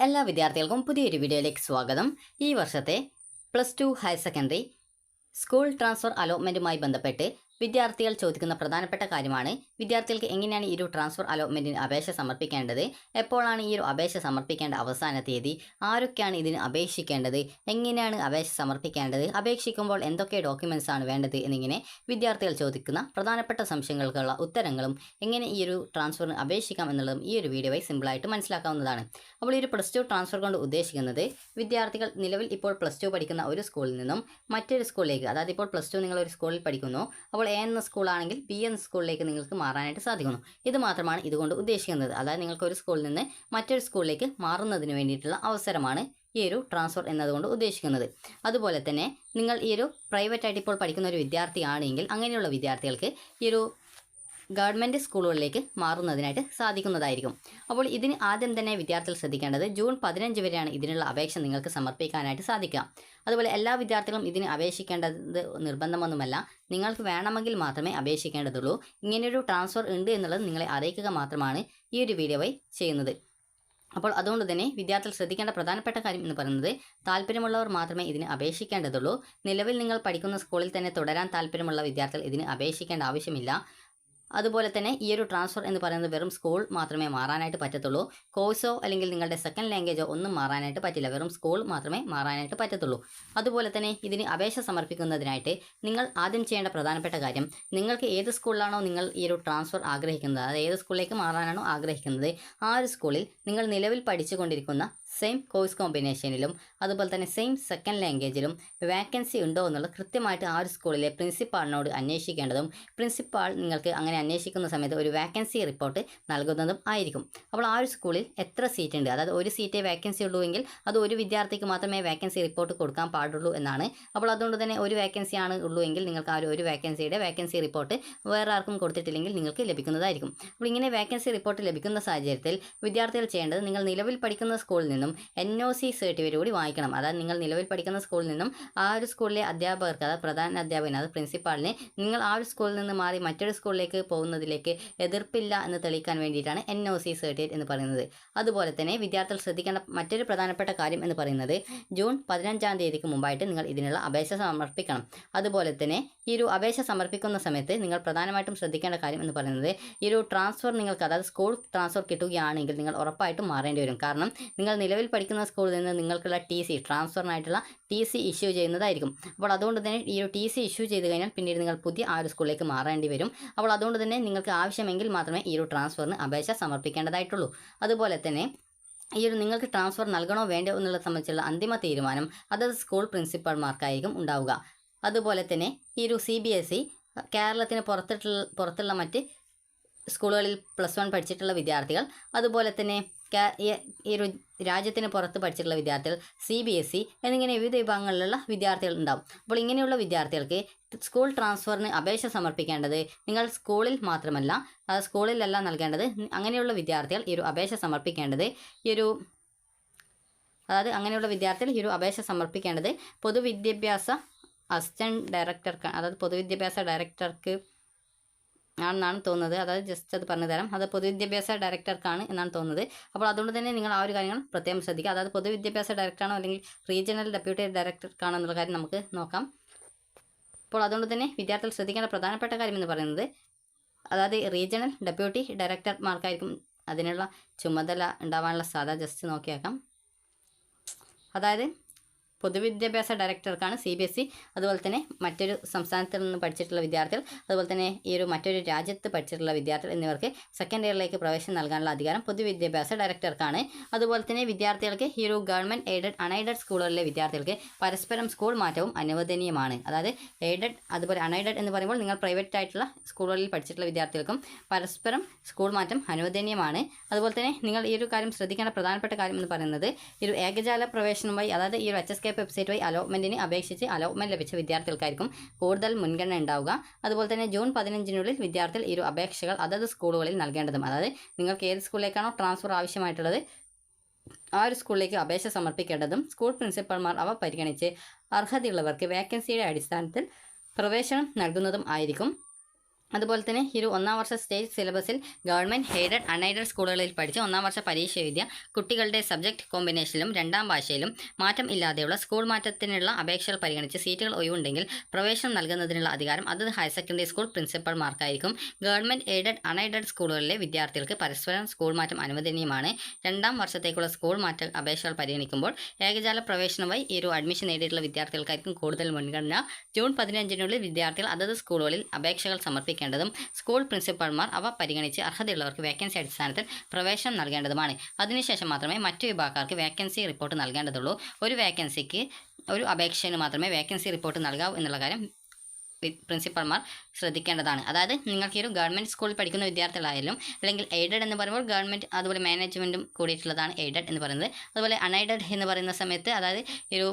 എല്ലാ വിദ്യാർത്ഥികൾക്കും പുതിയൊരു വീഡിയോയിലേക്ക് സ്വാഗതം. ഈ വർഷത്തെ plus two higher secondary school transfer അലോട്ട്മെന്റുമായി ബന്ധപ്പെട്ട് വിദ്യാർത്ഥികൾ ചോദിക്കുന്ന പ്രധാനപ്പെട്ട കാര്യമാണ്. വിദ്യാർത്ഥികൾക്ക് എങ്ങനെയാണ് ഈ ഒരു ട്രാൻസ്ഫർ അലോട്ട്മെന്റിന് അപേക്ഷ സമർപ്പിക്കേണ്ടത്? എപ്പോഴാണ് ഈ ഒരു അപേക്ഷ സമർപ്പിക്കേണ്ട അവസാന തീയതി? ആരൊക്കെയാണ് ഇതിന് അപേക്ഷിക്കേണ്ടത്? എങ്ങനെയാണ് അപേക്ഷ സമർപ്പിക്കേണ്ടത്? അപേക്ഷിക്കുമ്പോൾ എന്തൊക്കെ ഡോക്യുമെന്റ്സ് ആണ് വേണ്ടത് എന്നിങ്ങനെ വിദ്യാർത്ഥികൾ ചോദിക്കുന്ന പ്രധാനപ്പെട്ട സംശയങ്ങൾക്കുള്ള ഉത്തരങ്ങളും എങ്ങനെ ഈ ഒരു ട്രാൻസ്ഫറിന് അപേക്ഷിക്കാം എന്നുള്ളതും ഈ ഒരു വീഡിയോയിൽ സിമ്പിളായിട്ട് മനസ്സിലാക്കാവുന്നതാണ്. അപ്പോൾ ഈ ഒരു പ്ലസ് ടു ട്രാൻസ്ഫർ കൊണ്ട് ഉദ്ദേശിക്കുന്നത് വിദ്യാർത്ഥികൾ നിലവിൽ ഇപ്പോൾ പ്ലസ് ടു പഠിക്കുന്ന ഒരു സ്കൂളിൽ നിന്നും മറ്റൊരു സ്കൂളിലേക്ക് അതായത് ഇപ്പോൾ പ്ലസ് ടു നിങ്ങൾ ഒരു സ്കൂളിൽ പഠിക്കുന്നു. അപ്പോൾ എന്ന സ്കൂളാണെങ്കിൽ ബി എന്ന സ്കൂളിലേക്ക് നിങ്ങൾക്ക് മാറാനായിട്ട് സാധിക്കുന്നു. ഇത് മാത്രമാണ് ഇതുകൊണ്ട് ഉദ്ദേശിക്കുന്നത്. അതായത് നിങ്ങൾക്ക് ഒരു സ്കൂളിൽ നിന്ന് മറ്റൊരു സ്കൂളിലേക്ക് മാറുന്നതിന് വേണ്ടിയിട്ടുള്ള അവസരമാണ് ഈ ഒരു ട്രാൻസ്ഫർ എന്നതുകൊണ്ട് ഉദ്ദേശിക്കുന്നത്. അതുപോലെ തന്നെ നിങ്ങൾ ഈ ഒരു പ്രൈവറ്റായിട്ട് ഇപ്പോൾ പഠിക്കുന്ന ഒരു വിദ്യാർത്ഥിയാണെങ്കിൽ അങ്ങനെയുള്ള വിദ്യാർത്ഥികൾക്ക് ഈ ഒരു ഗവൺമെന്റ് സ്കൂളുകളിലേക്ക് മാറുന്നതിനായിട്ട് സാധിക്കുന്നതായിരിക്കും. അപ്പോൾ ഇതിന് ആദ്യം തന്നെ വിദ്യാർത്ഥികൾ ശ്രദ്ധിക്കേണ്ടത് ജൂൺ പതിനഞ്ച് വരെയാണ് ഇതിനുള്ള അപേക്ഷ നിങ്ങൾക്ക് സമർപ്പിക്കാനായിട്ട് സാധിക്കുക. അതുപോലെ എല്ലാ വിദ്യാർത്ഥികളും ഇതിന് അപേക്ഷിക്കേണ്ടത് നിർബന്ധമൊന്നുമല്ല. നിങ്ങൾക്ക് വേണമെങ്കിൽ മാത്രമേ അപേക്ഷിക്കേണ്ടതുള്ളൂ. ഇങ്ങനെയൊരു ട്രാൻസ്ഫർ ഉണ്ട് എന്നുള്ളത് നിങ്ങളെ അറിയിക്കുക മാത്രമാണ് ഈ ഒരു വീഡിയോ ചെയ്യുന്നത്. അപ്പോൾ അതുകൊണ്ട് തന്നെ വിദ്യാർത്ഥികൾ ശ്രദ്ധിക്കേണ്ട പ്രധാനപ്പെട്ട കാര്യം എന്ന് പറയുന്നത് താല്പര്യമുള്ളവർ മാത്രമേ ഇതിന് അപേക്ഷിക്കേണ്ടതുള്ളൂ. നിലവിൽ നിങ്ങൾ പഠിക്കുന്ന സ്കൂളിൽ തന്നെ തുടരാൻ താല്പര്യമുള്ള വിദ്യാർത്ഥികൾ ഇതിന് അപേക്ഷിക്കേണ്ട ആവശ്യമില്ല. അതുപോലെ തന്നെ ഈ ഒരു ട്രാൻസ്ഫർ എന്ന് പറയുന്നത് വെറും സ്കൂൾ മാത്രമേ മാറാനായിട്ട് പറ്റത്തുള്ളൂ. കോഴ്സോ അല്ലെങ്കിൽ നിങ്ങളുടെ സെക്കൻഡ് ലാംഗ്വേജോ ഒന്നും മാറാനായിട്ട് പറ്റില്ല. വെറും സ്കൂൾ മാത്രമേ മാറാനായിട്ട് പറ്റത്തുള്ളൂ. അതുപോലെ തന്നെ ഇതിന് അപേക്ഷ സമർപ്പിക്കുന്നതിനായിട്ട് നിങ്ങൾ ആദ്യം ചെയ്യേണ്ട പ്രധാനപ്പെട്ട കാര്യം നിങ്ങൾക്ക് ഏത് സ്കൂളിലാണോ നിങ്ങൾ ഈ ഒരു ട്രാൻസ്ഫർ ആഗ്രഹിക്കുന്നത്? അതായത് ഏത് സ്കൂളിലേക്ക് മാറാനാണോ ആഗ്രഹിക്കുന്നത്? ആ ഒരു സ്കൂളിൽ നിങ്ങൾ നിലവിൽ പഠിച്ചുകൊണ്ടിരിക്കുന്ന സെയിം കോഴ്സ് കോമ്പിനേഷനിലും അതുപോലെ തന്നെ സെയിം സെക്കൻഡ് ലാംഗ്വേജിലും വേക്കൻസി ഉണ്ടോ എന്നുള്ളത് കൃത്യമായിട്ട് ആ ഒരു സ്കൂളിലെ പ്രിൻസിപ്പാളിനോട് അന്വേഷിക്കേണ്ടതും പ്രിൻസിപ്പാൾ നിങ്ങൾക്ക് അങ്ങനെ അന്വേഷിക്കുന്ന സമയത്ത് ഒരു വേക്കൻസി റിപ്പോർട്ട് നൽകുന്നതും ആയിരിക്കും. അപ്പോൾ ആ ഒരു സ്കൂളിൽ എത്ര സീറ്റ് ഉണ്ട്? അതായത് ഒരു സീറ്റേ വേക്കൻസി ഉള്ളൂ എങ്കിൽ അത് ഒരു വിദ്യാർത്ഥിക്ക് മാത്രമേ വേക്കൻസി റിപ്പോർട്ട് കൊടുക്കാൻ പാടുള്ളൂ എന്നാണ്. അപ്പോൾ അതുകൊണ്ട് തന്നെ ഒരു വേക്കൻസി ആണ് ഉള്ളൂ എങ്കിൽ നിങ്ങൾക്ക് ആ ഒരു വാക്കൻസിയുടെ വേക്കൻസി റിപ്പോർട്ട് വേറെ ആർക്കും കൊടുത്തിട്ടില്ലെങ്കിൽ നിങ്ങൾക്ക് ലഭിക്കുന്നതായിരിക്കും. അപ്പോൾ ഇങ്ങനെ വേക്കൻസി റിപ്പോർട്ട് ലഭിക്കുന്ന സാഹചര്യത്തിൽ വിദ്യാർത്ഥികൾ ചെയ്യേണ്ടത് നിങ്ങൾ നിലവിൽ പഠിക്കുന്ന സ്കൂളിൽ നിന്നും എൻ ഒ സി സർട്ടിഫിക്കറ്റ് കൂടി വാങ്ങിക്കണം അതായത് നിങ്ങൾ നിലവിൽ പഠിക്കുന്ന സ്കൂളിൽ നിന്നും ആ ഒരു സ്കൂളിലെ അധ്യാപകർക്ക് അതായത് പ്രധാന അധ്യാപകൻ അത് പ്രിൻസിപ്പാളിന് നിങ്ങൾ ആ ഒരു സ്കൂളിൽ നിന്ന് മാറി മറ്റൊരു സ്കൂളിലേക്ക് പോകുന്നതിലേക്ക് എതിർപ്പില്ല എന്ന് തെളിയിക്കാൻ വേണ്ടിയിട്ടാണ് എൻ ഒ സി സർട്ടിഫിക്കറ്റ് എന്ന് പറയുന്നത്. അതുപോലെ തന്നെ വിദ്യാർത്ഥികൾ ശ്രദ്ധിക്കേണ്ട മറ്റൊരു പ്രധാനപ്പെട്ട കാര്യം എന്ന് പറയുന്നത് ജൂൺ പതിനഞ്ചാം തീയതിക്ക് മുമ്പായിട്ട് നിങ്ങൾ ഇതിനുള്ള അപേക്ഷ സമർപ്പിക്കണം. അതുപോലെ തന്നെ ഈ ഒരു അപേക്ഷ സമർപ്പിക്കുന്ന സമയത്ത് നിങ്ങൾ പ്രധാനമായിട്ടും ശ്രദ്ധിക്കേണ്ട കാര്യം എന്ന് പറയുന്നത് ഈ ഒരു ട്രാൻസ്ഫർ നിങ്ങൾക്ക് അതായത് സ്കൂൾ ട്രാൻസ്ഫർ കിട്ടുകയാണെങ്കിൽ നിങ്ങൾ ഉറപ്പായിട്ടും മാറേണ്ടി വരും. കാരണം നിങ്ങൾ നിലവിൽ പഠിക്കുന്ന സ്കൂളിൽ നിന്ന് നിങ്ങൾക്കുള്ള ടി സി ട്രാൻസ്ഫറിനായിട്ടുള്ള ടി സി ഇഷ്യൂ ചെയ്യുന്നതായിരിക്കും. അപ്പോൾ അതുകൊണ്ട് തന്നെ ഈ ഒരു ടി സി ഇഷ്യൂ ചെയ്ത് കഴിഞ്ഞാൽ പിന്നീട് നിങ്ങൾ പുതിയ ആ ഒരു സ്കൂളിലേക്ക് മാറേണ്ടി വരും. അപ്പോൾ അതുകൊണ്ട് തന്നെ നിങ്ങൾക്ക് ആവശ്യമെങ്കിൽ മാത്രമേ ഈ ഒരു ട്രാൻസ്ഫറിന് അപേക്ഷ സമർപ്പിക്കേണ്ടതായിട്ടുള്ളൂ. അതുപോലെ തന്നെ ഈ ഒരു നിങ്ങൾക്ക് ട്രാൻസ്ഫർ നൽകണോ വേണ്ടോ എന്നുള്ള സംബന്ധിച്ചുള്ള അന്തിമ തീരുമാനം അതത് സ്കൂൾ പ്രിൻസിപ്പൽമാർക്കായിരിക്കും ഉണ്ടാവുക. അതുപോലെ തന്നെ ഈ ഒരു സി ബി എസ് ഇ കേരളത്തിന് പുറത്തിട്ടുള്ള പുറത്തുള്ള മറ്റ് സ്കൂളുകളിൽ പ്ലസ് വൺ പഠിച്ചിട്ടുള്ള വിദ്യാർത്ഥികൾ അതുപോലെ തന്നെ ഈ ഒരു രാജ്യത്തിന് പുറത്ത് പഠിച്ചിട്ടുള്ള വിദ്യാർത്ഥികൾ സി ബി എസ് ഇ എന്നിങ്ങനെ വിവിധ വിഭാഗങ്ങളിലുള്ള വിദ്യാർത്ഥികൾ ഉണ്ടാവും. അപ്പോൾ ഇങ്ങനെയുള്ള വിദ്യാർത്ഥികൾക്ക് സ്കൂൾ ട്രാൻസ്ഫറിന് അപേക്ഷ സമർപ്പിക്കേണ്ടത് നിങ്ങൾ സ്കൂളിൽ മാത്രമല്ല സ്കൂളിലല്ല നൽകേണ്ടത് അങ്ങനെയുള്ള വിദ്യാർത്ഥികൾ ഈ ഒരു അപേക്ഷ സമർപ്പിക്കേണ്ടത് ഈ ഒരു അതായത് അങ്ങനെയുള്ള വിദ്യാർത്ഥികൾ ഈ ഒരു അപേക്ഷ സമർപ്പിക്കേണ്ടത് പൊതുവിദ്യാഭ്യാസ അസിസ്റ്റന്റ് ഡയറക്ടർക്ക് അതായത് പൊതുവിദ്യാഭ്യാസ ഡയറക്ടർക്ക് ആണെന്നാണ് തോന്നുന്നത്. അതായത് ജസ്റ്റ് അത് പറഞ്ഞു തരാം. അത് പൊതുവിദ്യാഭ്യാസ ഡയറക്ടർക്കാണ് എന്നാണ് തോന്നുന്നത്. അപ്പോൾ അതുകൊണ്ട് തന്നെ നിങ്ങൾ ആ ഒരു കാര്യങ്ങൾ പ്രത്യേകം ശ്രദ്ധിക്കുക. അതായത് പൊതുവിദ്യാഭ്യാസ ഡയറക്ടറാണോ അല്ലെങ്കിൽ റീജിയണൽ ഡെപ്യൂട്ടി ഡയറക്ടർക്കാണോ എന്നുള്ള കാര്യം നമുക്ക് നോക്കാം. അപ്പോൾ അതുകൊണ്ട് തന്നെ വിദ്യാർത്ഥികൾ ശ്രദ്ധിക്കേണ്ട പ്രധാനപ്പെട്ട കാര്യം എന്ന് പറയുന്നത് അതായത് റീജിയണൽ ഡെപ്യൂട്ടി ഡയറക്ടർമാർക്കായിരിക്കും അതിനുള്ള ചുമതല ഉണ്ടാവാനുള്ള സാധ്യത. ജസ്റ്റ് നോക്കിയേക്കാം. അതായത് പൊതുവിദ്യാഭ്യാസ ഡയറക്ടർക്കാണ് സി ബി എസ് ഇ. അതുപോലെ തന്നെ മറ്റൊരു സംസ്ഥാനത്തിൽ നിന്ന് പഠിച്ചിട്ടുള്ള വിദ്യാർത്ഥികൾ അതുപോലെ തന്നെ ഈ ഒരു മറ്റൊരു രാജ്യത്ത് പഠിച്ചിട്ടുള്ള വിദ്യാർത്ഥികൾ എന്നിവർക്ക് സെക്കൻഡ് ഇയറിലേക്ക് പ്രവേശനം നൽകാനുള്ള അധികാരം പൊതുവിദ്യാഭ്യാസ ഡയറക്ടർക്കാണ്. അതുപോലെ തന്നെ വിദ്യാർത്ഥികൾക്ക് ഈ ഒരു ഗവൺമെന്റ് എയ്ഡഡ് അൺഎയ്ഡഡ് സ്കൂളുകളിലെ വിദ്യാർത്ഥികൾക്ക് പരസ്പരം സ്കൂൾ മാറ്റവും അനുവദനീയമാണ്. അതായത് എയ്ഡഡ് അതുപോലെ അൺഎയ്ഡഡ് എന്ന് പറയുമ്പോൾ നിങ്ങൾ പ്രൈവറ്റ് ആയിട്ടുള്ള സ്കൂളുകളിൽ പഠിച്ചിട്ടുള്ള വിദ്യാർത്ഥികൾക്കും പരസ്പരം സ്കൂൾ മാറ്റം അനുവദനീയമാണ്. അതുപോലെ തന്നെ നിങ്ങൾ ഈ ഒരു കാര്യം ശ്രദ്ധിക്കേണ്ട പ്രധാനപ്പെട്ട കാര്യം എന്ന് പറയുന്നത് ഈ ഒരു ഏകജാല പ്രവേശനമായി അതായത് ഈ ഒരു എച്ച് എസ് കെ വെബ്സൈറ്റ് വഴി അലോട്ട്മെന്റിന് അപേക്ഷിച്ച് അലോട്ട്മെന്റ് ലഭിച്ച വിദ്യാർത്ഥികൾക്കായിരിക്കും കൂടുതൽ മുൻഗണന ഉണ്ടാവുക. അതുപോലെ തന്നെ ജൂൺ പതിനഞ്ചിനുള്ളിൽ വിദ്യാർത്ഥികൾ ഒരു അപേക്ഷകൾ അതത് സ്കൂളുകളിൽ നൽകേണ്ടതും. അതായത് നിങ്ങൾക്ക് ഏത് സ്കൂളിലേക്കാണോ ട്രാൻസ്ഫർ ആവശ്യമായിട്ടുള്ളത് ആ ഒരു സ്കൂളിലേക്ക് അപേക്ഷ സമർപ്പിക്കേണ്ടതും സ്കൂൾ പ്രിൻസിപ്പൽമാർ അവ പരിഗണിച്ച് അർഹതയുള്ളവർക്ക് വേക്കൻസിയുടെ അടിസ്ഥാനത്തിൽ പ്രവേശനം നൽകുന്നതും ആയിരിക്കും. അതുപോലെ തന്നെ ഈ ഒരു ഒന്നാം വർഷ സ്റ്റേജ് സിലബസിൽ ഗവൺമെന്റ് എയ്ഡഡ് അൺഎയ്ഡഡ് സ്കൂളുകളിൽ പഠിച്ച് ഒന്നാം വർഷ പരീക്ഷ എഴുതിയ കുട്ടികളുടെ സബ്ജക്റ്റ് കോമ്പിനേഷനിലും രണ്ടാം ഭാഷയിലും മാറ്റം ഇല്ലാതെയുള്ള സ്കൂൾ മാറ്റത്തിനുള്ള അപേക്ഷകൾ പരിഗണിച്ച് സീറ്റുകൾ ഒഴിവുണ്ടെങ്കിൽ പ്രവേശനം നൽകുന്നതിനുള്ള അധികാരം അതത് ഹയർ സെക്കൻഡറി സ്കൂൾ പ്രിൻസിപ്പൽമാർക്കായിരിക്കും ഗവൺമെന്റ് എയ്ഡഡ് അൺഎയ്ഡഡ് സ്കൂളുകളിലെ വിദ്യാർത്ഥികൾക്ക് പരസ്പരം സ്കൂൾ മാറ്റം അനുവദനീയമാണ്. രണ്ടാം വർഷത്തേക്കുള്ള സ്കൂൾ മാറ്റ അപേക്ഷകൾ പരിഗണിക്കുമ്പോൾ ഏകജാല പ്രവേശനമായി ഈ ഒരു അഡ്മിഷൻ നേടിയിട്ടുള്ള വിദ്യാർത്ഥികൾക്കായിരിക്കും കൂടുതൽ മുൻഗണന. ജൂൺ പതിനഞ്ചിനുള്ളിൽ വിദ്യാർത്ഥികൾ അതത് സ്കൂളുകളിൽ അപേക്ഷകൾ സമർപ്പിക്കേണ്ടതും സ്കൂൾ പ്രിൻസിപ്പൽമാർ അവ പരിഗണിച്ച് അർഹതയുള്ളവർക്ക് വേക്കൻസി അടിസ്ഥാനത്തിൽ പ്രവേശനം നൽകേണ്ടതുമാണ്. അതിനുശേഷം മാത്രമേ മറ്റു വിഭാഗക്കാർക്ക് വേക്കൻസി റിപ്പോർട്ട് നൽകേണ്ടതുള്ളൂ. ഒരു വേക്കൻസിക്ക് ഒരു അപേക്ഷന് മാത്രമേ വേക്കൻസി റിപ്പോർട്ട് നൽകാവൂ എന്നുള്ള കാര്യം പ്രിൻസിപ്പൽമാർ ശ്രദ്ധിക്കേണ്ടതാണ്. അതായത് നിങ്ങൾക്ക് ഒരു ഗവൺമെന്റ് സ്കൂളിൽ പഠിക്കുന്ന വിദ്യാർത്ഥികളായാലും അല്ലെങ്കിൽ എയ്ഡഡ് എന്ന് പറയുമ്പോൾ ഗവൺമെന്റ് അതുപോലെ മാനേജ്മെന്റും കൂടിയിട്ടുള്ളതാണ് എയ്ഡഡ് എന്ന് പറയുന്നത്. അതുപോലെ അൺഎയ്ഡഡ് എന്ന് പറയുന്ന സമയത്ത് അതായത് ഒരു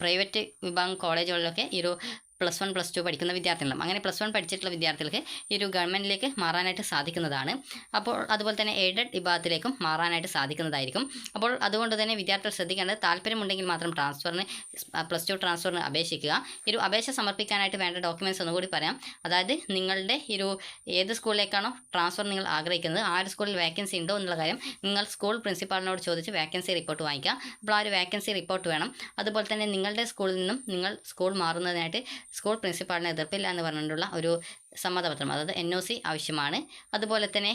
പ്രൈവറ്റ് വിഭാഗം കോളേജുകളിലൊക്കെ ഈ ഒരു പ്ലസ് വൺ പ്ലസ് ടു പഠിക്കുന്ന വിദ്യാർത്ഥികളും അങ്ങനെ പ്ലസ് വൺ പഠിച്ചിട്ടുള്ള വിദ്യാർത്ഥികൾക്ക് ഈ ഒരു ഗവൺമെന്റിലേക്ക് മാറാനായിട്ട് സാധിക്കുന്നതാണ്. അപ്പോൾ അതുപോലെ തന്നെ എയ്ഡഡ് വിഭാഗത്തിലേക്കും മാറാനായിട്ട് സാധിക്കുന്നതായിരിക്കും. അപ്പോൾ അതുകൊണ്ട് തന്നെ വിദ്യാർത്ഥികൾ ശ്രദ്ധിക്കേണ്ടത് താല്പര്യമുണ്ടെങ്കിൽ മാത്രം ട്രാൻസ്ഫറിന് പ്ലസ് ടു ട്രാൻസ്ഫറിന് അപേക്ഷിക്കുക. ഈ ഒരു അപേക്ഷ സമർപ്പിക്കാനായിട്ട് വേണ്ട ഡോക്യുമെന്റ്സ് ഒന്നുകൂടി പറയാം. അതായത് നിങ്ങളുടെ ഒരു ഏത് സ്കൂളിലേക്കാണോ ട്രാൻസ്ഫർ നിങ്ങൾ ആഗ്രഹിക്കുന്നത് ആ ഒരു സ്കൂളിൽ വേക്കൻസി ഉണ്ടോ എന്നുള്ള കാര്യം നിങ്ങൾ സ്കൂൾ പ്രിൻസിപ്പാളിനോട് ചോദിച്ച് വേക്കൻസി റിപ്പോർട്ട് വാങ്ങിക്കുക. അപ്പോൾ ആ ഒരു വേക്കൻസി റിപ്പോർട്ട് വേണം. അതുപോലെ തന്നെ നിങ്ങളുടെ സ്കൂളിൽ നിന്നും നിങ്ങൾ സ്കൂൾ മാറുന്നതിനായിട്ട് സ്കൂൾ പ്രിൻസിപ്പാളിന് എതിർപ്പില്ല എന്ന് പറഞ്ഞിട്ടുള്ള ഒരു സമ്മതപത്രം അതായത് എൻ ഒ സി ആവശ്യമാണ്. അതുപോലെ തന്നെ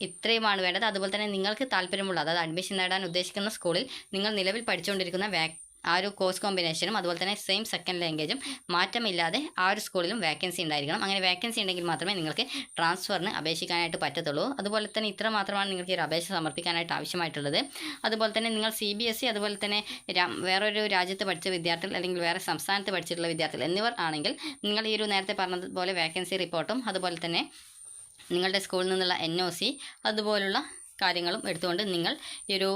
ഇത്രയുമാണ് വേണ്ടത്. അതുപോലെ തന്നെ നിങ്ങൾക്ക് താല്പര്യമുള്ള അതായത് അഡ്മിഷൻ നേടാൻ ഉദ്ദേശിക്കുന്ന സ്കൂളിൽ നിങ്ങൾ നിലവിൽ പഠിച്ചുകൊണ്ടിരിക്കുന്ന ആ ഒരു കോഴ്സ് കോമ്പിനേഷനും അതുപോലെ തന്നെ സെയിം സെക്കൻഡ് ലാംഗ്വേജും മാറ്റമില്ലാതെ ആ ഒരു സ്കൂളിലും വേക്കൻസി ഉണ്ടായിരിക്കണം. അങ്ങനെ വേക്കൻസി ഉണ്ടെങ്കിൽ മാത്രമേ നിങ്ങൾക്ക് ട്രാൻസ്ഫറിന് അപേക്ഷിക്കാനായിട്ട് പറ്റത്തുള്ളൂ. അതുപോലെ തന്നെ ഇത്ര മാത്രമാണ് നിങ്ങൾക്ക് ഒരു അപേക്ഷ സമർപ്പിക്കാനായിട്ട് ആവശ്യമായിട്ടുള്ളത്. അതുപോലെ തന്നെ നിങ്ങൾ സി ബി എസ് ഇ അതുപോലെ തന്നെ വേറൊരു രാജ്യത്ത് പഠിച്ച വിദ്യാർത്ഥികൾ അല്ലെങ്കിൽ വേറെ സംസ്ഥാനത്ത് പഠിച്ചിട്ടുള്ള വിദ്യാർത്ഥികൾ എന്നിവർ ആണെങ്കിൽ നിങ്ങൾ ഈ ഒരു നേരത്തെ പറഞ്ഞതുപോലെ വേക്കൻസി റിപ്പോർട്ടും അതുപോലെ തന്നെ നിങ്ങളുടെ സ്കൂളിൽ നിന്നുള്ള എൻ ഒ സി അതുപോലുള്ള കാര്യങ്ങളും എടുത്തുകൊണ്ട് നിങ്ങൾ ഈ ഒരു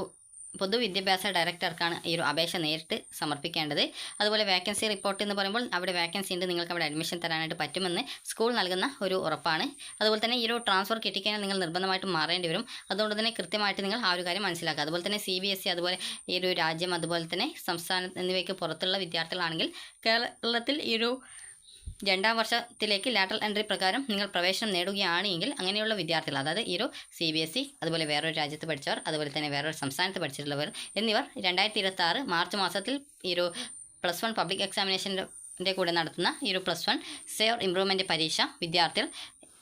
പൊതുവിദ്യാഭ്യാസ ഡയറക്ടർക്കാണ് ഈ ഒരു അപേക്ഷ നേരിട്ട് സമർപ്പിക്കേണ്ടത്. അതുപോലെ വേക്കൻസി റിപ്പോർട്ട് എന്ന് പറയുമ്പോൾ അവിടെ വേക്കൻസി ഉണ്ട് നിങ്ങൾക്ക് അവിടെ അഡ്മിഷൻ തരാനായിട്ട് പറ്റുമെന്ന് സ്കൂൾ നൽകുന്ന ഒരു ഉറപ്പാണ്. അതുപോലെ തന്നെ ഈ ഒരു ട്രാൻസ്ഫർ കിട്ടിക്കഴിഞ്ഞാൽ നിങ്ങൾ നിർബന്ധമായിട്ടും മാറേണ്ടി വരും. അതുകൊണ്ട് തന്നെ കൃത്യമായിട്ട് നിങ്ങൾ ആ ഒരു കാര്യം മനസ്സിലാക്കുക. അതുപോലെ തന്നെ സി ബി എസ് ഇ അതുപോലെ ഈ ഒരു രാജ്യം അതുപോലെ തന്നെ സംസ്ഥാനം എന്നിവയ്ക്ക് പുറത്തുള്ള വിദ്യാർത്ഥികളാണെങ്കിൽ കേരളത്തിൽ ഈ ഒരു രണ്ടാം വർഷത്തിലേക്ക് ലാറ്ററൽ എൻട്രി പ്രകാരം നിങ്ങൾ പ്രവേശനം നേടുകയാണെങ്കിൽ അങ്ങനെയുള്ള വിദ്യാർത്ഥികൾ അതായത് ഈ ഒരു സി ബി എസ് ഇ അതുപോലെ വേറൊരു രാജ്യത്ത് പഠിച്ചവർ അതുപോലെ തന്നെ വേറൊരു സംസ്ഥാനത്ത് പഠിച്ചിട്ടുള്ളവർ എന്നിവർ രണ്ടായിരത്തി ഇരുപത്തി മാർച്ച് മാസത്തിൽ ഈ ഒരു പ്ലസ് വൺ പബ്ലിക് എക്സാമിനേഷന്റെ കൂടെ നടത്തുന്ന ഈ ഒരു പ്ലസ് വൺ സേവർ ഇംപ്രൂവ്മെന്റ് പരീക്ഷ വിദ്യാർത്ഥികൾ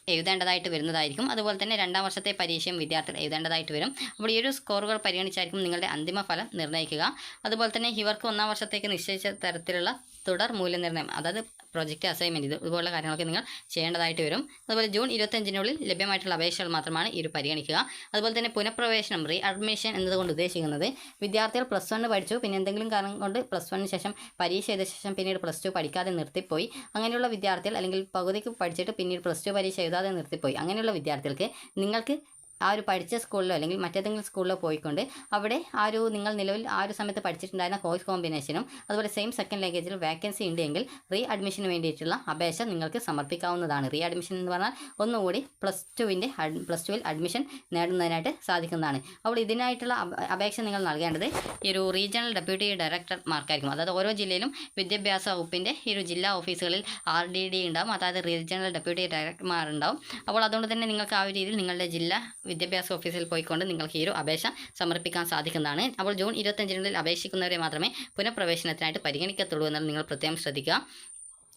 എഴുതേണ്ടതായിട്ട് വരുന്നതായിരിക്കും. അതുപോലെ തന്നെ രണ്ടാം വർഷത്തെ പരീക്ഷയും വിദ്യാർത്ഥികൾ എഴുതേണ്ടതായിട്ട് വരും. അപ്പോൾ ഈ ഒരു സ്കോറുകൾ പരിഗണിച്ചായിരിക്കും നിങ്ങളുടെ അന്തിമ ഫലം നിർണയിക്കുക. അതുപോലെ തന്നെ ഇവർക്ക് ഒന്നാം വർഷത്തേക്ക് നിശ്ചയിച്ച തരത്തിലുള്ള തുടർ മൂല്യനിർണയം അതായത് പ്രൊജക്റ്റ് അസൈൻമെന്റ് ഇത് ഇതുപോലുള്ള കാര്യങ്ങളൊക്കെ നിങ്ങൾ ചെയ്യേണ്ടതായിട്ട് വരും. അതുപോലെ ജൂൺ ഇരുപത്തഞ്ചിനുള്ളിൽ ലഭ്യമായിട്ടുള്ള അപേക്ഷകൾ മാത്രമാണ് ഇത് പരിഗണിക്കുക. അതുപോലെ തന്നെ പുനഃപ്രവേശനം റീ അഡ്മിഷൻ എന്നതുകൊണ്ട് ഉദ്ദേശിക്കുന്നത് വിദ്യാർത്ഥികൾ പ്ലസ് വണ്ണ് പഠിച്ചു പിന്നെ എന്തെങ്കിലും കാരണം കൊണ്ട് പ്ലസ് വണ്ണിന് ശേഷം പരീക്ഷ ചെയ്ത ശേഷം പിന്നീട് പ്ലസ് ടു പഠിക്കാതെ നിർത്തിപ്പോയി. അങ്ങനെയുള്ള വിദ്യാർത്ഥികൾ അല്ലെങ്കിൽ പകുതിക്ക് പഠിച്ചിട്ട് പിന്നീട് പ്ലസ് ടു പരീക്ഷ എഴുതാതെ നിർത്തിപ്പോയി. അങ്ങനെയുള്ള വിദ്യാർത്ഥികൾക്ക് നിങ്ങൾക്ക് ആ ഒരു പഠിച്ച സ്കൂളിലോ അല്ലെങ്കിൽ മറ്റേതെങ്കിലും സ്കൂളിലോ പോയിക്കൊണ്ട് അവിടെ ആ ഒരു നിങ്ങൾ നിലവിൽ ആ ഒരു സമയത്ത് പഠിച്ചിട്ടുണ്ടായിരുന്ന കോഴ്സ് കോമ്പിനേഷനും അതുപോലെ സെയിം സെക്കൻഡ് ലാംഗ്വേജിൽ വേക്കൻസി ഉണ്ടെങ്കിൽ റീ അഡ്മിഷന് വേണ്ടിയിട്ടുള്ള അപേക്ഷ നിങ്ങൾക്ക് സമർപ്പിക്കാവുന്നതാണ്. റീ അഡ്മിഷൻ എന്ന് പറഞ്ഞാൽ ഒന്നുകൂടി പ്ലസ് ടുവിന്റെ പ്ലസ് ടുവിൽ അഡ്മിഷൻ നേടുന്നതിനായിട്ട് സാധിക്കുന്നതാണ്. അപ്പോൾ ഇതിനായിട്ടുള്ള അപേക്ഷ നിങ്ങൾ നൽകേണ്ടത് ഈ ഒരു റീജിയണൽ ഡെപ്യൂട്ടി ഡയറക്ടർമാർക്കായിരിക്കും അതായത് ഓരോ ജില്ലയിലും വിദ്യാഭ്യാസ വകുപ്പിന്റെ ഈ ഒരു ജില്ലാ ഓഫീസുകളിൽ ആർ ഡി ഡി ഉണ്ടാവും. അതായത് റീജിയണൽ ഡെപ്യൂട്ടി ഡയറക്ടർമാർ ഉണ്ടാവും അപ്പോൾ അതുകൊണ്ട് തന്നെ നിങ്ങൾക്ക് ആ ഒരു രീതിയിൽ നിങ്ങളുടെ ജില്ലാ വിദ്യാഭ്യാസ ഓഫീസിൽ പോയിക്കൊണ്ട് നിങ്ങൾക്ക് ഈ ഒരു അപേക്ഷ സമർപ്പിക്കാൻ സാധിക്കുന്നതാണ്. അപ്പോൾ ജൂൺ ഇരുപത്തഞ്ചിനുള്ളിൽ അപേക്ഷിക്കുന്നവരെ മാത്രമേ പുനഃപ്രവേശനത്തിനായിട്ട് പരിഗണിക്കത്തുള്ളൂ എന്നത് നിങ്ങൾ പ്രത്യേകം ശ്രദ്ധിക്കുക.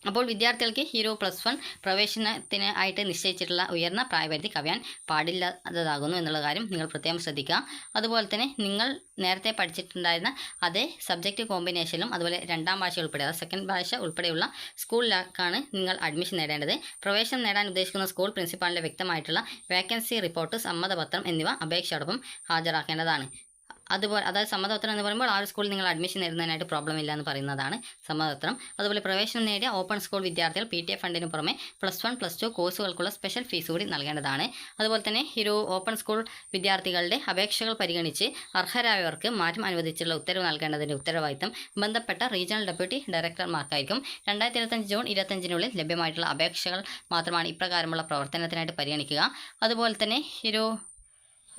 അപ്പോൾ വിദ്യാർത്ഥികൾക്ക് ഹീറോ പ്ലസ് വൺ പ്രവേശനത്തിന് ആയിട്ട് നിശ്ചയിച്ചിട്ടുള്ള ഉയർന്ന പ്രായപരിധി കവിയാൻ പാടില്ലാത്തതാകുന്നു എന്നുള്ള കാര്യം നിങ്ങൾ പ്രത്യേകം ശ്രദ്ധിക്കുക. അതുപോലെ തന്നെ നിങ്ങൾ നേരത്തെ പഠിച്ചിട്ടുണ്ടായിരുന്ന അതേ സബ്ജക്റ്റ് കോമ്പിനേഷനിലും അതുപോലെ രണ്ടാം ഭാഷ ഉൾപ്പെടെ അതായത് സെക്കൻഡ് ഭാഷ ഉൾപ്പെടെയുള്ള സ്കൂളിലേക്കാണ് നിങ്ങൾ അഡ്മിഷൻ നേടേണ്ടത്. പ്രവേശനം നേടാൻ ഉദ്ദേശിക്കുന്ന സ്കൂൾ പ്രിൻസിപ്പാളിന്റെ വ്യക്തമായിട്ടുള്ള വേക്കൻസി റിപ്പോർട്ട് സമ്മതപത്രം എന്നിവ അപേക്ഷയോടൊപ്പം ഹാജരാക്കേണ്ടതാണ്. അതുപോലെ അതായത് സമ്മതപത്രം എന്ന് പറയുമ്പോൾ ആ ഒരു സ്കൂളിൽ നിങ്ങൾ അഡ്മിഷൻ നേടുന്നതിനായിട്ട് പ്രോബ്ലം ഇല്ല എന്ന് പറയുന്നതാണ് സമ്മതപത്രം. അതുപോലെ പ്രവേശനം നേടിയ ഓപ്പൺ സ്കൂൾ വിദ്യാർത്ഥികൾ പി ടി എ ഫണ്ടിന് പുറമെ പ്ലസ് വൺ പ്ലസ് ടു കോഴ്സുകൾക്കുള്ള സ്പെഷ്യൽ ഫീസ് കൂടി നൽകേണ്ടതാണ്. അതുപോലെ തന്നെ ഒരു ഓപ്പൺ സ്കൂൾ വിദ്യാർത്ഥികളുടെ അപേക്ഷകൾ പരിഗണിച്ച് അർഹരായവർക്ക് മാറ്റം അനുവദിച്ചുള്ള ഉത്തരവ് നൽകേണ്ടതിന്റെ ഉത്തരവാദിത്തം ബന്ധപ്പെട്ട റീജിയണൽ ഡെപ്യൂട്ടി ഡയറക്ടർമാർക്കായിരിക്കും രണ്ടായിരത്തി ഇരുപത്തഞ്ച് ജൂൺ ഇരുപത്തഞ്ചിനുള്ളിൽ ലഭ്യമായിട്ടുള്ള അപേക്ഷകൾ മാത്രമാണ് ഇപ്രകാരമുള്ള പ്രവർത്തനത്തിനായിട്ട് പരിഗണിക്കുക. അതുപോലെ തന്നെ ഒരു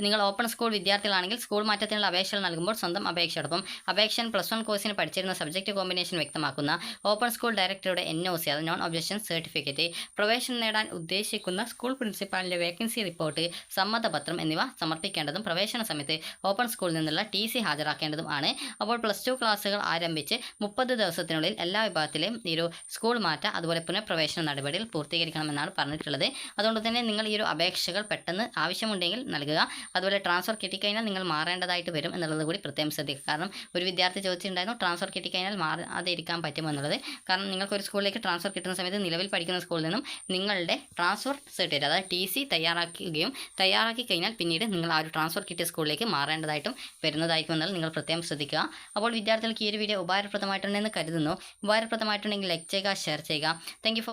നിങ്ങൾ ഓപ്പൺ സ്കൂൾ വിദ്യാർത്ഥികളാണെങ്കിൽ സ്കൂൾ മാറ്റത്തിനുള്ള അപേക്ഷകൾ നൽകുമ്പോൾ സ്വന്തം അപേക്ഷയോടൊപ്പം അപേക്ഷൻ പ്ലസ് വൺ കോഴ്സിന് പഠിച്ചിരുന്ന സബ്ജക്റ്റ് കോമ്പിനേഷൻ വ്യക്തമാക്കുന്ന ഓപ്പൺ സ്കൂൾ ഡയറക്ടറുടെ എൻ ഒ സി അത് നോൺ ഒബ്ജക്ഷൻ സർട്ടിഫിക്കറ്റ് പ്രവേശനം നേടാൻ ഉദ്ദേശിക്കുന്ന സ്കൂൾ പ്രിൻസിപ്പാളിന്റെ വേക്കൻസി റിപ്പോർട്ട് സമ്മതപത്രം എന്നിവ സമർപ്പിക്കേണ്ടതും പ്രവേശന സമയത്ത് ഓപ്പൺ സ്കൂളിൽ നിന്നുള്ള ടി സി ഹാജരാക്കേണ്ടതും ആണ്. അപ്പോൾ പ്ലസ് ടു ക്ലാസ്സുകൾ ആരംഭിച്ച് മുപ്പത് ദിവസത്തിനുള്ളിൽ എല്ലാ വിഭാഗത്തിലെയും ഈ ഒരു സ്കൂൾ മാറ്റ അതുപോലെ പുനഃപ്രവേശന നടപടികൾ പൂർത്തീകരിക്കണമെന്നാണ് പറഞ്ഞിട്ടുള്ളത്. അതുകൊണ്ട് തന്നെ നിങ്ങൾ ഈ ഒരു അപേക്ഷകൾ പെട്ടെന്ന് ആവശ്യമുണ്ടെങ്കിൽ നൽകുക. അതുപോലെ ട്രാൻസ്ഫർ കിട്ടിക്കഴിഞ്ഞാൽ നിങ്ങൾ മാറേണ്ടതായിട്ട് വരും എന്നുള്ളത് കൂടി പ്രത്യേകം ശ്രദ്ധിക്കുക. കാരണം ഒരു വിദ്യാർത്ഥി ചോദിച്ചിട്ടുണ്ടായിരുന്നു ട്രാൻസ്ഫർ കിട്ടിക്കഴിഞ്ഞാൽ മാറാതെ ഇരിക്കാൻ പറ്റുമോ എന്നുള്ളത്. കാരണം നിങ്ങൾക്ക് ഒരു സ്കൂളിലേക്ക് ട്രാൻസ്ഫർ കിട്ടുന്ന സമയത്ത് നിലവിൽ പഠിക്കുന്ന സ്കൂളിൽ നിന്നും നിങ്ങളുടെ ട്രാൻസ്ഫർ സർട്ടിഫിക്കറ്റ് അതായത് ടി സി തയ്യാറാക്കുകയും തയ്യാറാക്കി കഴിഞ്ഞാൽ പിന്നീട് നിങ്ങൾ ആ ഒരു ട്രാൻസ്ഫർ കിട്ടിയ സ്കൂളിലേക്ക് മാറേണ്ടതായിട്ടും വരുന്നതായിരിക്കും എന്നാൽ നിങ്ങൾ പ്രത്യേകം ശ്രദ്ധിക്കുക. അപ്പോൾ വിദ്യാർത്ഥികൾക്ക് ഈ ഒരു വീഡിയോ ഉപകാരപ്രദമായിട്ടുണ്ടെന്ന് കരുതുന്നു. ഉപകാരപ്രദമായിട്ടുണ്ടെങ്കിൽ ലൈക്ക് ചെയ്യുക ഷെയർ ചെയ്യുക. Thank for